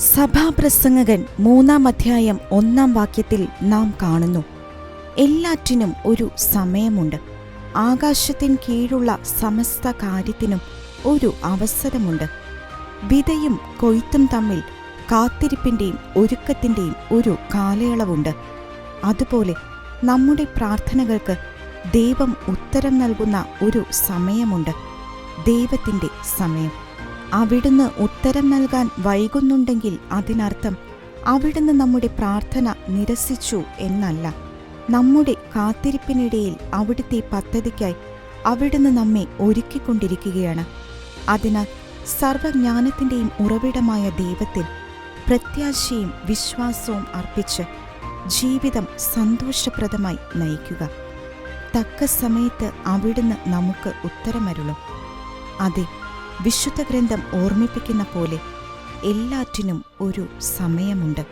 സഭാപ്രസംഗകൻ മൂന്നാം അധ്യായം ഒന്നാം വാക്യത്തിൽ നാം കാണുന്നു. എല്ലാറ്റിനും ഒരു സമയമുണ്ട്. ആകാശത്തിൻ കീഴുള്ള സമസ്ത കാര്യത്തിനും ഒരു അവസരമുണ്ട്. വിതയും കൊയ്ത്തും തമ്മിൽ കാത്തിരിപ്പിന്റെയും ഒരുക്കത്തിന്റെയും ഒരു കാലയളവുണ്ട്. അതുപോലെ നമ്മുടെ പ്രാർത്ഥനകൾക്ക് ദൈവം ഉത്തരം നൽകുന്ന ഒരു സമയമുണ്ട്. ദൈവത്തിന്റെ സമയം. അവിടുന്ന് ഉത്തരം നൽകാൻ വൈകുന്നുണ്ടെങ്കിൽ അതിനർത്ഥം അവിടുന്ന് നമ്മുടെ പ്രാർത്ഥന നിരസിച്ചു എന്നല്ല. നമ്മുടെ കാത്തിരിപ്പിനിടയിൽ അവിടുത്തെ പദ്ധതിക്കായി അവിടുന്ന് നമ്മെ ഒരുക്കിക്കൊണ്ടിരിക്കുകയാണ്. അതിനാൽ സർവജ്ഞാനത്തിന്റെയും ഉറവിടമായ ദൈവത്തിൽ പ്രത്യാശയും വിശ്വാസവും അർപ്പിച്ച് ജീവിതം സന്തോഷപ്രദമായി നയിക്കുക. തക്ക സമയത്ത് അവിടുന്ന് നമുക്ക് ഉത്തരമരുളും. അതെ വിശുദ്ധ ഗ്രന്ഥം ഓർമ്മിപ്പിക്കുന്ന പോലെ എല്ലാറ്റിനും ഒരു സമയമുണ്ട്.